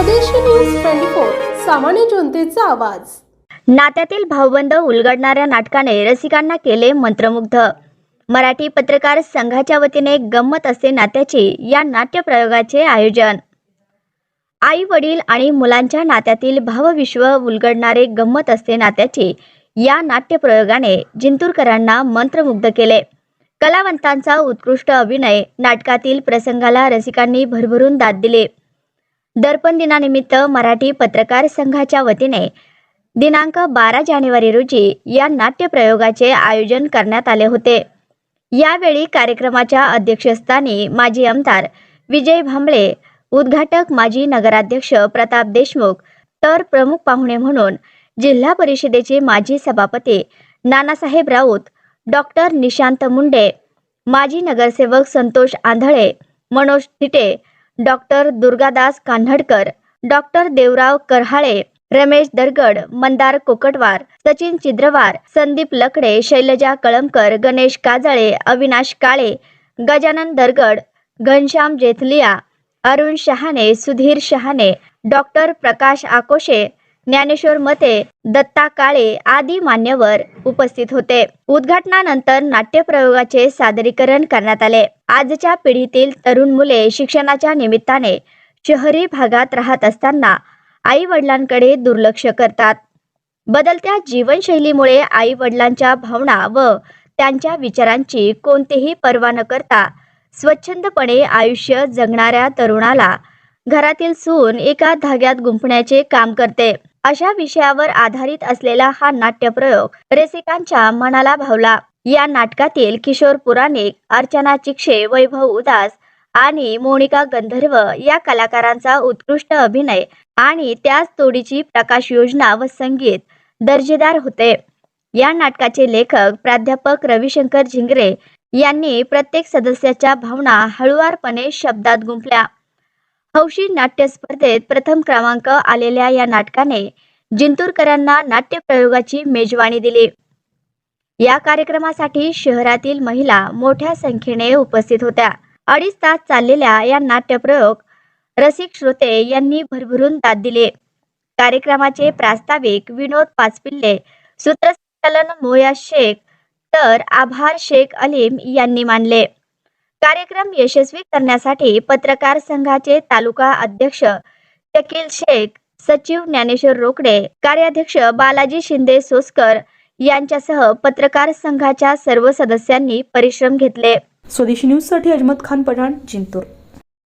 स्वदेशी news twenty four सामान्य जनतेचा आवाज. नात्यातील भावबंध उलगडणाऱ्या नाटकाने रसिकांना केले मंत्रमुग्ध. मराठी पत्रकार संघाच्या वतीने गंमत असे नात्याचे या नाट्यप्रयोगाचे आयोजन. आई वडील आणि मुलांच्या नात्यातील भावविश्व उलगडणारे गंमत असते नात्याचे या नाट्यप्रयोगाने जिंतूरकरांना मंत्रमुग्ध केले. कलावंतांचा उत्कृष्ट अभिनय नाटकातील प्रसंगाला रसिकांनी भरभरून दाद दिले. दर्पण दिनानिमित्त मराठी पत्रकार संघाच्या वतीने दिनांक बारा जानेवारी रोजी या नाट्यप्रयोगाचे आयोजन करण्यात आले होते. यावेळी कार्यक्रमाच्या अध्यक्षस्थानी माजी आमदार विजय भांबळे उद्घाटक माजी नगराध्यक्ष प्रताप देशमुख तर प्रमुख पाहुणे म्हणून जिल्हा परिषदेचे माजी सभापती नानासाहेब राऊत डॉक्टर निशांत मुंडे माजी नगरसेवक Santosh Andhale Manoj Thite doctor Durgadas Kanhadkar doctor Deorao Karhale Ramesh Dargad Mandar Kokatwar Sachin Chidrawar Sandeep Lakde Shailaja Kalamkar Ganesh Kajale Avinash Kale Gajanan Dargad Ghanshyam Jethliya Arun Shahane Sudhir Shahane doctor Prakash Akoshe Dnyaneshwar Mate Datta Kale आदी मान्यवर उपस्थित होते. उद्घाटनानंतर नाट्यप्रयोगाचे सादरीकरण करण्यात आले. आजच्या पिढीतील तरुण मुले शिक्षणाच्या निमित्ताने शहरी भागात राहत असताना आई वडिलांकडे दुर्लक्ष करतात. बदलत्या जीवनशैलीमुळे आई वडिलांच्या भावना व त्यांच्या विचारांची कोणतीही पर्वा न करता स्वच्छंदपणे आयुष्य जगणाऱ्या तरुणाला घरातील सून एका धाग्यात गुंफण्याचे काम करते. अशा विषयावर आधारित असलेला हा नाट्यप्रयोग रसिकांच्या मनाला भावला. या नाटकातील किशोर पुराणिक अर्चना चिक्षे वैभव उदास आणि मोनिका गंधर्व या कलाकारांचा उत्कृष्ट अभिनय आणि त्याच तोडीची प्रकाश योजना व संगीत दर्जेदार होते. या नाटकाचे लेखक प्राध्यापक रविशंकर झिंगरे यांनी प्रत्येक सदस्याच्या भावना हळुवारपणे शब्दात गुंफल्या. हौशी नाट्य स्पर्धेत प्रथम क्रमांक आलेल्या या नाटकाने जिंतूरकरांना नाट्य प्रयोगाची मेजवानी दिली. या कार्यक्रमासाठी शहरातील महिला मोठ्या संख्येने उपस्थित होत्या. अडीच तास चाललेल्या या नाट्यप्रयोग रसिक श्रोते यांनी भरभरून दाद दिले. कार्यक्रमाचे प्रास्ताविक विनोद पाचपिल्ले सूत्रसंचालन मोया शेख तर आभार शेख अलीम यांनी मानले. कार्यक्रम यशस्वी करण्यासाठी पत्रकार संघाचे तालुका अध्यक्ष शकील शेख सचिव ज्ञानेश्वर रोकडे कार्याध्यक्ष बालाजी शिंदे सोसकर यांच्यासह पत्रकार संघाच्या सर्व सदस्यांनी परिश्रम घेतले. स्वदेशी न्यूजसाठी अजमत खान पठाण जिंतूर.